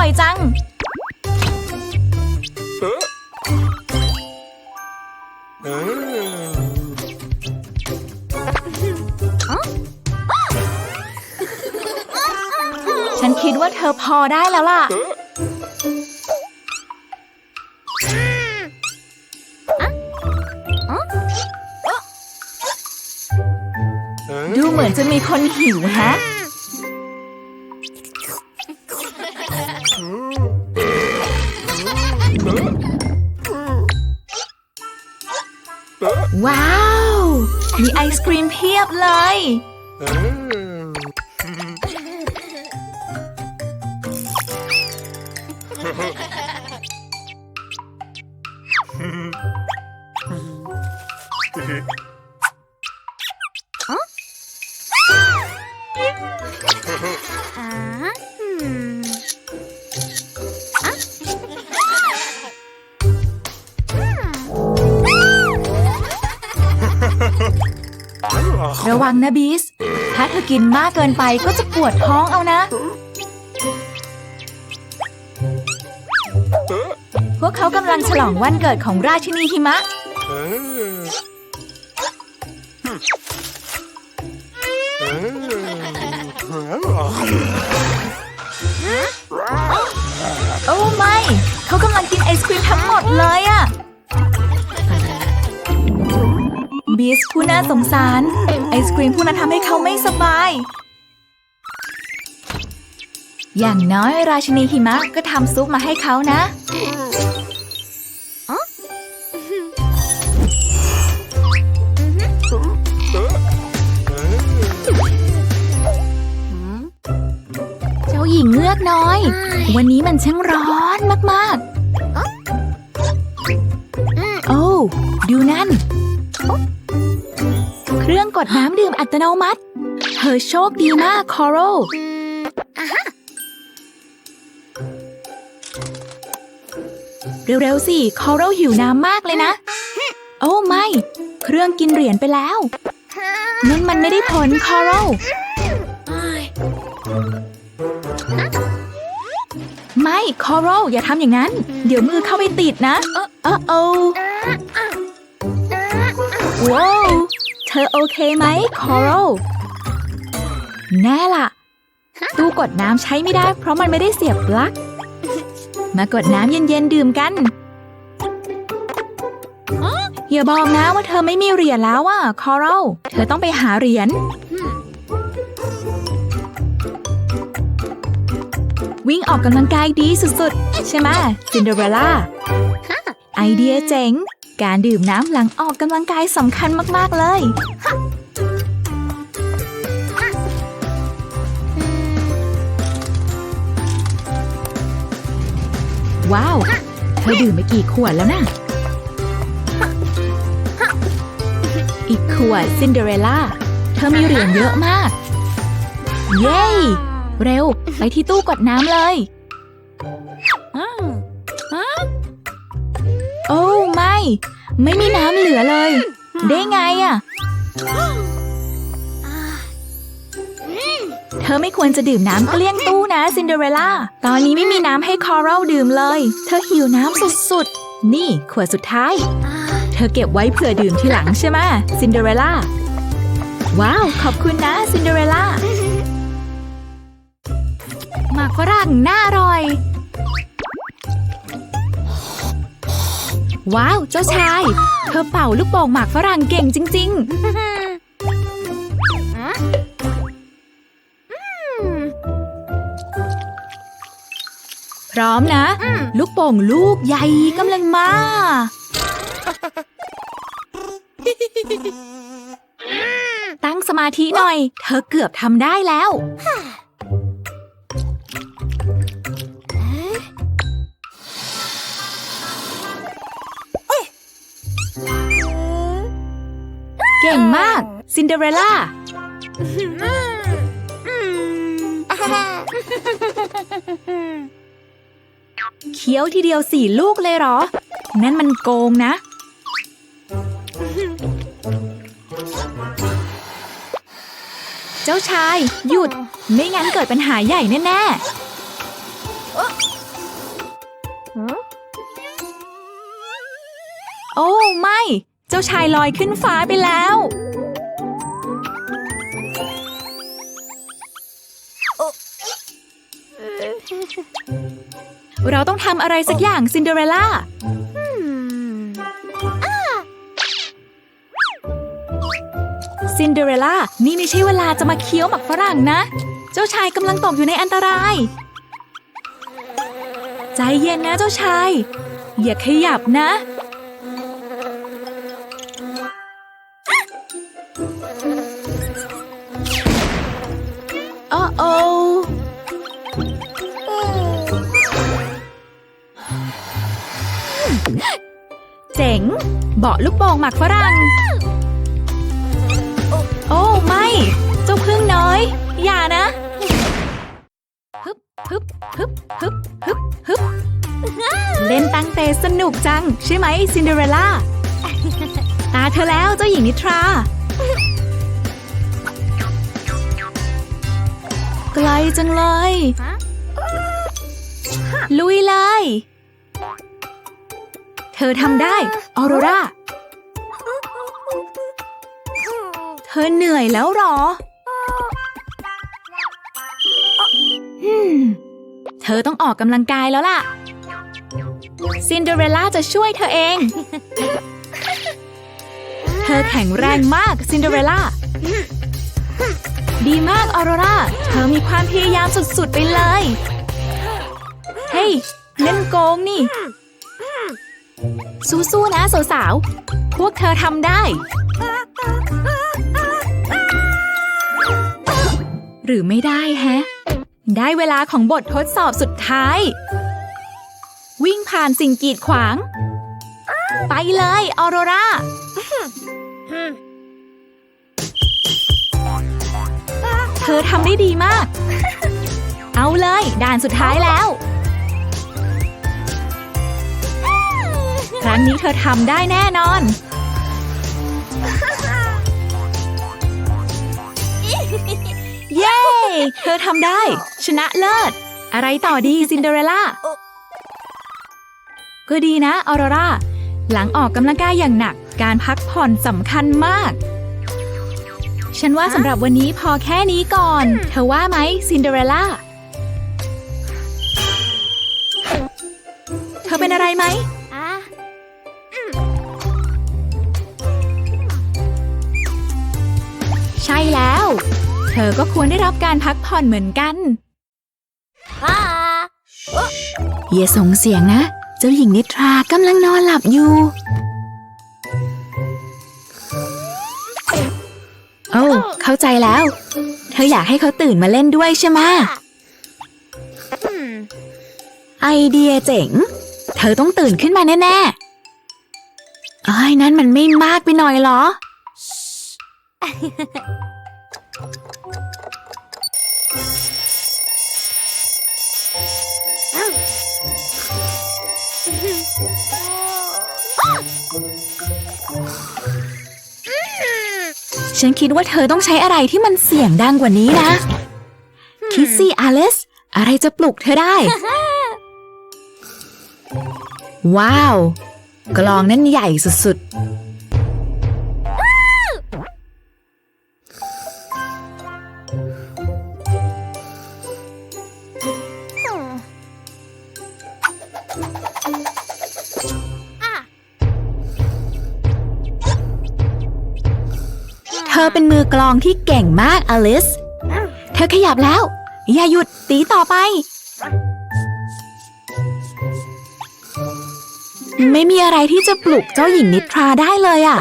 ร่อยจัง ฉันคิดว่าเธอพอได้แล้วล่ะ ดูเหมือนจะมีคนหิวแฮะ ว้าว มีไอศครีมเพียบเลย เนะบีส ถ้าเธอกินมากเกินไปก็จะปวดท้องเอานะ พวกเขากำลังฉลองวันเกิดของราชินีหิมะ โอ้ไม่ เขากำลังกินไอศครีมทั้งหมดเลยอะ บีสผู้น่าสงสาร ไอศครีมผู้นั้นทำให้เขาไม่สบาย อย่างน้อยราชินีหิมะก็ทำซุปมาให้เขานะ เจ้าหญิงเงือกน้อย วันนี้มันช่างร้อนมากๆ โอ้ ดูนั่น เครื่องกดน้ำดื่มอัตโนมัติ เธอโชคดีมากคอโรเร็วๆสิคอโรหิวน้ำมากเลยนะ โอ้ไม่ เครื่องกินเหรียญไปแล้วนั่นมันไม่ได้ผลคอโรไม่คอโรอย่าทำอย่างนั้น เดี๋ยวมือเข้าไปติดนะเออเออโอว้าว เธอโอเคไหมคอโรแน่ล่ะ ตู้กดน้ำใช้ไม่ได้ เพราะมันไม่ได้เสียบปลั๊ก มากดน้ำเย็นๆดื่มกันอย่าบอกนะว่าเธอไม่มีเหรียญแล้วอะคอโรเธอต้องไปหาเหรียญวิ่งออกกำลังกายดีสุดๆ ใช่ไหมซินเดอเรลล่าไอเดียเจ๋ง การดื่มน้ำหลังออกกำลังกายสำคัญมาก ๆ เลย ว้าว เธอดื่มไปกี่ขวดแล้วนะ อีกขวดซินเดอเรลล่า เธอมีเหรียญเยอะมาก เย้ เร็ว ไปที่ตู้กดน้ำเลย โอ้ ไม่ไม่มีน้ำเหลือเลย ได้ไงอะเธอไม่ควรจะดื่มน้ำเกลี้ยงตู้นะซินเดอเรลล่า ตอนนี้ไม่มีน้ำให้คอรัลดื่มเลย เธอหิวน้ำสุดๆ นี่ขวดสุดท้าย เธอเก็บไว้เผื่อดื่มทีหลังใช่ไหมซินเดอเรลล่า ว้าว ขอบคุณนะซินเดอเรลล่าหมากฝรั่งน่าอร่อย ว้าว เจ้าชาย เธอเป่าลูกโป่งหมากฝรั่งเก่งจริง ๆ พร้อมนะ ลูกโป่งลูกใหญ่กำลังมา ตั้งสมาธิหน่อย เธอเกือบทำได้แล้ว ก่งมาก ซินเดอเรลล่า เคี้ยวทีเดียวสี่ลูกเลยเหรอ นั่นมันโกงนะ เจ้าชาย หยุด ไม่งั้นเกิดปัญหาใหญ่แน่ๆ โอ้ ไม่าชายลอยขึ้นฟ้าไปแล้ว เราต้องทำอะไรสักอย่างซินเดอเรลล่าซินเดอเรลล่า นี่ไม่ใช่เวลาจะมาเคี้ยวหมักฝรั่งนะ เจ้าชายกำลังตกอยู่ในอันตราย ใจเย็นนะเจ้าชาย อย่าขยับนะ โอเจ๋ง เบาะลูกโป่งหมักฝรั่ง โอ้ไม่ เจ้าพึ่งน้อย อย่านะฮึบฮึบฮึบฮึบฮึบฮึบเล่นตั้งเตสนุกจัง ใช่ไหมซินเดอเรลล่า ตาเธอแล้วเจ้าหญิงนิทรา ลจังเลย ลุยเลย เธอทำได้ ออโรรา เธอเหนื่อยแล้วหรอฮึมเธอต้องออกกำลังกายแล้วล่ะ ซินเดอเรลล่าจะช่วยเธอเอง เธอแข็งแรงมากซินเดอเรลล่า ดีมากออโรราเธอมีความพยายามสุดๆไปเลย เฮ้ยเล่นโกงนี่ สู้ๆนะสาวๆ พวกเธอทำได้ หรือไม่ได้แฮะ ได้เวลาของบททดสอบสุดท้าย วิ่งผ่านสิ่งกีดขวาง ไปเลยออโรรา เธอทำได้ดีมาก เอาเลย ด่านสุดท้ายแล้ว ครั้งนี้เธอทำได้แน่นอน เย้ เธอทำได้ ชนะเลิศ อะไรต่อดีซินเดอเรลล่า ก็ดีนะออโรรา หลังออกกำลังกายอย่างหนัก การพักผ่อนสำคัญมาก ฉันว่าสำหรับวันนี้พอแค่นี้ก่อน เธอว่าไหมซินเดอเรลล่า เธอเป็นอะไรไหม ใช่แล้ว เธอก็ควรได้รับการพักผ่อนเหมือนกัน อย่าส่งเสียงนะ เจ้าหญิงนิทรากำลังนอนหลับอยู่ เข้าใจแล้ว เธออยากให้เขาตื่นมาเล่นด้วยใช่ไหมไอเดียเจ๋ง เธอต้องตื่นขึ้นมาแน่ๆไอ้ยนั้นมันไม่มากไปหน่อยเหรอ ฉันคิดว่าเธอต้องใช้อะไรที่มันเสียงดังกว่านี้นะ คิดสิอลิสอะไรจะปลุกเธอได้ ว้าว กลองนั่นใหญ่สุดๆ อเป็นมือกลองที่เก่งมากอลิส เธอขยับแล้ว อย่าหยุดตีต่อไป ไม่มีอะไรที่จะปลุกเจ้าหญิงนิทราได้เลยอะ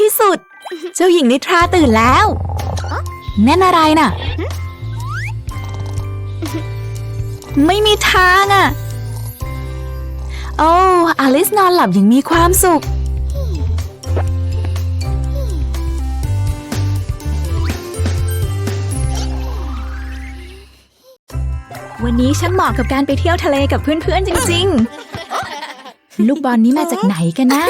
ที่สุด เจ้าหญิงนิทราตื่นแล้ว แน่นอะไรน่ะ ไม่มีทางอะ โอ้อลิสนอนหลับอย่างมีความสุข วันนี้ฉันเหมาะกับการไปเที่ยวทะเลกับเพื่อนๆจริง ๆ ลูกบอลนี้มาจากไหนกันนะ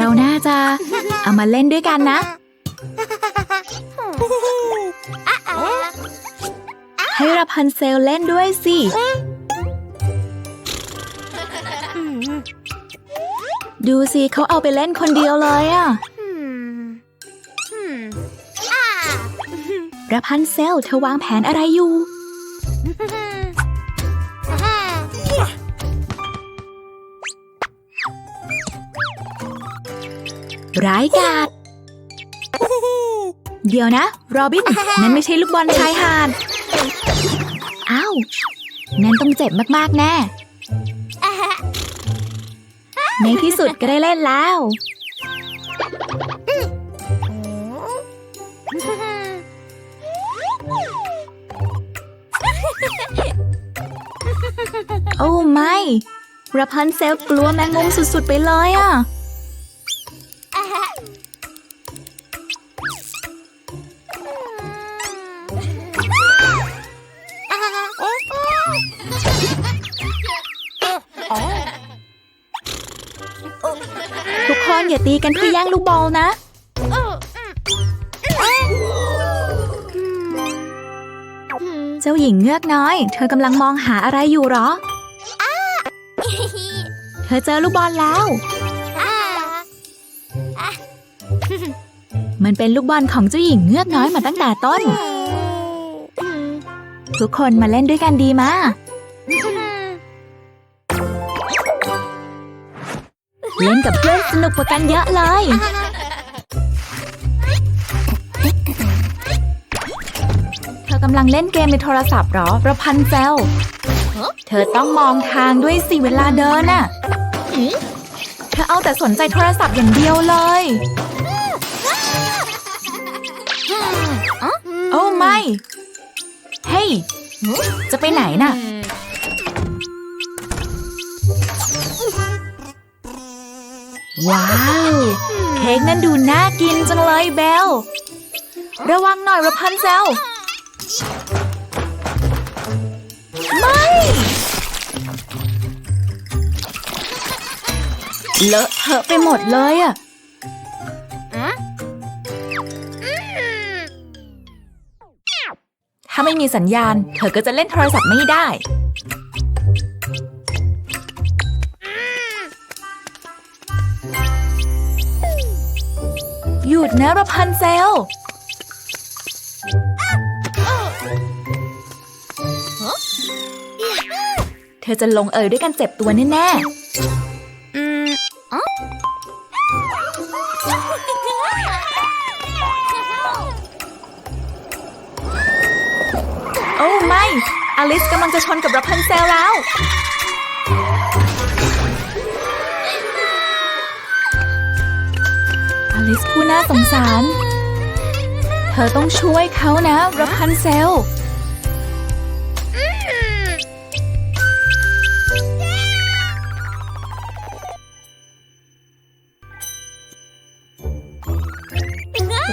เราน่าจะ เอามาเล่นด้วยกันนะ ให้ราพันเซลเล่นด้วยสิ ดูสิเขาเอาไปเล่นคนเดียวเลยอะราพันเซลเธอวางแผนอะไรอยู่ ร้ายกาจเดี๋ยวนะ โรบิน นั่นไม่ใช่ลูกบอลชายหาดอ้าวนั่นต้องเจ็บมากๆแน่ ในที่สุดก็ได้เล่นแล้ว โอ้ไม่ราพันเซลกลัวแมงมุมสุดๆไปเลยอะีกันเพื่อแย่งลูกบอลนะ เจ้าหญิงเงือกน้อย เธอกำลังมองหาอะไรอยู่หรอ เธอเจอลูกบอลแล้ว มันเป็นลูกบอลของเจ้าหญิงเงือกน้อยมาตั้งแต่ต้น ทุกคนมาเล่นด้วยกันดีมา เล่นกับเพื่อนสนุกกว่ากันเยอะเลย เธอกำลังเล่นเกมในโทรศัพท์เหรอประพันเซลเธอต้องมองทางด้วยสิเวลาเดินน่ะ เธอเอาแต่สนใจโทรศัพท์อย่างเดียวเลย โอ้ไม่ เฮ้ย จะไปไหนน่ะ ว้าว เค้กนั้นดูน่ากินจังเลยเบล ระวังหน่อยระพันเซล ไม่ เลอะเทอะไปหมดเลยอะถ้าไม่มีสัญญาณ เธอก็จะเล่นโทรศัพท์ไม่ได้ ยุดนะระพันเซลเธอจะลงเอยด้วยกันเจ็บตัวแน่ๆโอ้ไม่ อลิสกำลังจะชนกับระพันเซลแล้ว ลิสผู้น่าสงสาร เธอต้องช่วยเขานะระพันเซล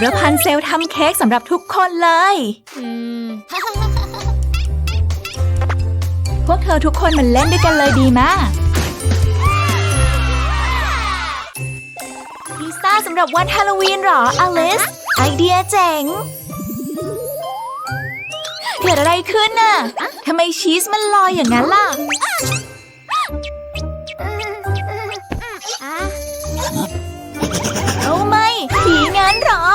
ระพันเซลทำเค้กสำหรับทุกคนเลย พวกเธอทุกคนมันเล่นด้วยกันเลยดีมากำหรับวันฮาโลวีนเหรอ อลิส ไอเดียเจ๋ง เกิดอะไรขึ้นน่ะทำไมชีสมันลอยอย่างนั้นล่ะโอ้ไม่ผีงั้นเหรอ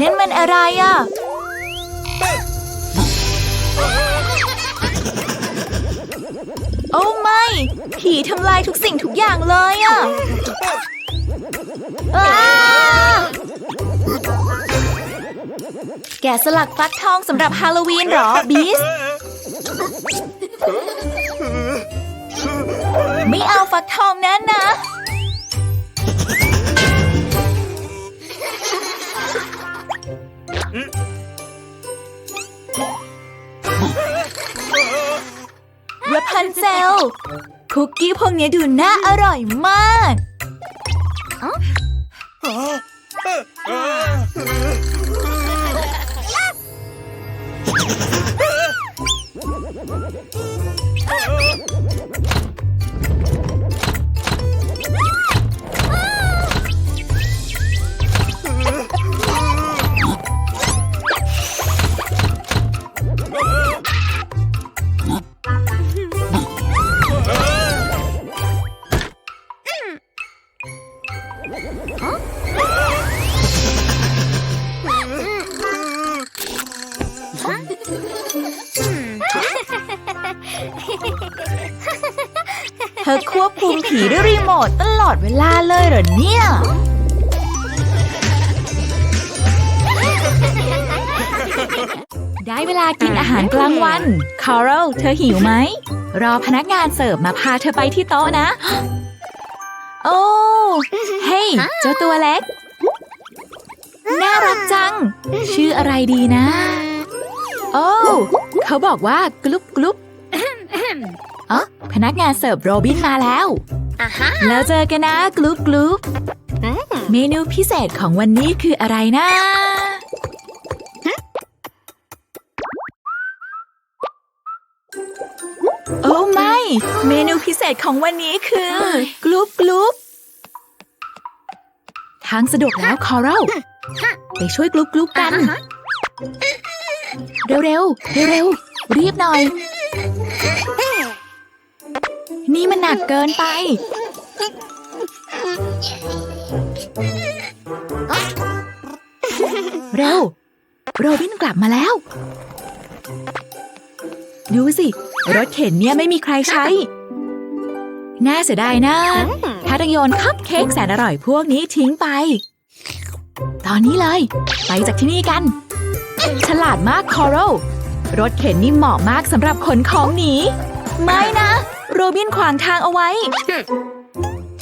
นั่นมันอะไรอะ โอ้ไม่ ผีทำลายทุกสิ่งทุกอย่างเลยอะแกสลักฟักทองสำหรับฮาโลวีนเหรอ บีส ไม่เอาฟักทองนั้นนะ รพันเซลคุคุกกี้พวกนี้ดูน่าอร่อยมาก เธอควบคุมผีด้วยรีโมทตลอดเวลาเลยเหรอเนี่ย ได้เวลากินอาหารกลางวันคาร์ลเธอหิวไหม รอพนักงานเสิร์ฟมาพาเธอไปที่โต๊ะนะ โอ้ เฮ้ยเจ้าตัวเล็ก น่ารักจัง ชื่ออะไรดีนะ โอ้ เขาบอกว่ากลุ๊บกลุ๊บอ๋อพนักงานเสิร์ฟโรบินมาแล้ว แล้วเจอกันนะกลุ๊บกลุ๊บเมนูพิเศษของวันนี้คืออะไรนะ เมนูพิเศษของวันนี้คือกลุ๊บกลุ๊บทางสะดวกแล้วคอรัลไปช่วยกลุ๊บกลุ๊บกัน เร็วเร็วเร็วเร็วๆรีบหน่อย นี่มันหนักเกินไป เร็ว โรบินกลับมาแล้ว ดูสิ รถเข็นเนี่ยไม่มีใครใช้ น่าเสียดายนะถ้าต้องโยนคัพเค้กแสนอร่อยพวกนี้ทิ้งไป ตอนนี้เลย ไปจากที่นี่กัน ฉลาดมากคอรัลรถเข็นนี่เหมาะมากสำหรับขนของหนี ไม่นะ โรบินขวางทางเอาไว้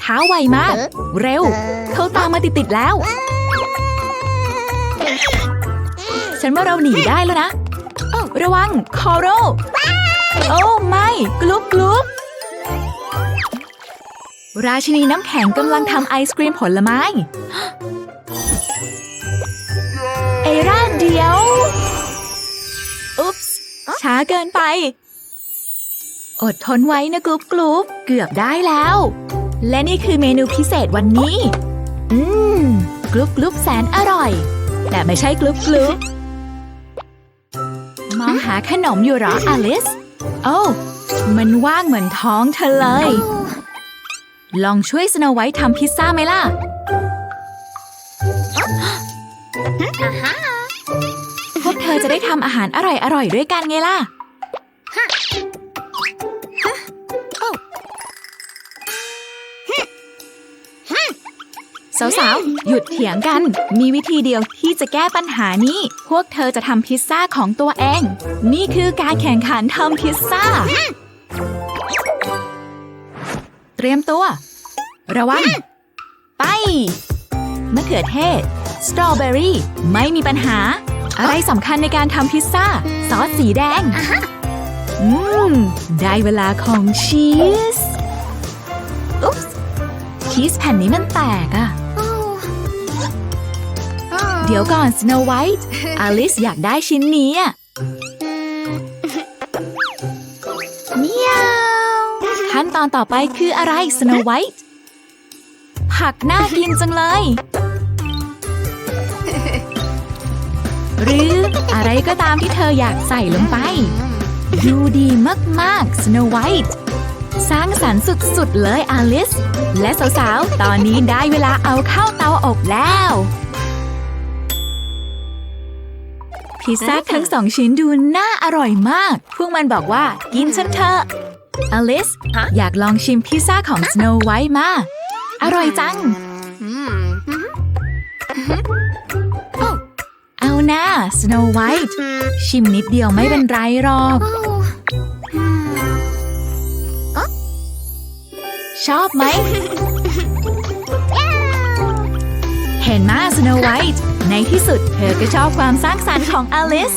เท้าไวมาก เร็ว เขาตามมาติดๆแล้ว ฉันว่าเราหนีได้แล้วนะ ระวัง คอรัล โอ้ไม่กลุ๊บกลุ๊บราชินีน้ำแข็งกำลังทำไอศกรีมผลไม้ เอร่าเดียว อุ๊ปส์ช้าเกินไป อดทนไว้นะกรุ๊ปกรุ๊ปเกือบได้แล้ว และนี่คือเมนูพิเศษวันนี้ อืมกรุ๊ปกรุ๊ปแสนอร่อย แต่ไม่ใช่กรุ๊ปกรุ๊ปมองหาขนมอยู่หรออลิส โอ้มันว่างเหมือนท้องเธอเลย ลองช่วยสโนไวท์ทำพิซซ่าไหมล่ะพวกเธอจะได้ทำอาหารอร่อยๆด้วยกันไงล่ะ สาวๆ หยุดเถียงกัน มีวิธีเดียวที่จะแก้ปัญหานี้ พวกเธอจะทำพิซซ่าของตัวเอง นี่คือการแข่งขันทำพิซซ่า เตรียมตัว ระวัง ไป มะเขือเทศ สตรอเบอรี่ ไม่มีปัญหา อะไรสำคัญในการทำพิซซ่า ซอสสีแดง อืม ได้เวลาของชีส อุ๊ปชีสแผ่นนี้มันแตกอะ เดี๋ยวก่อนสโนไวท์อลิสอยากได้ชิ้นนี้เมียวขั้นตอนต่อไปคืออะไรสโนไวท์ผักน่ากินจังเลย หรืออะไรก็ตามที่เธออยากใส่ลงไปดูดีมากๆ Snow White สร้างสรรค์สุดๆเลยอลิส และสาวๆ ตอนนี้ได้เวลาเอาเข้าเตาอบแล้ว พิซซ่าทั้งสองชิ้นดูน่าอร่อยมาก พวกมันบอกว่ากินฉันเถอะอลิสฮะอยากลองชิมพิซซ่าของ Snow White มา อร่อยจัง เอาหน้า Snow White ชิมนิดเดียวไม่เป็นไรหรอก ชอบไหม เห็นมา Snow White ในที่สุดเธอก็ชอบความสร้างสรรค์ของอลิส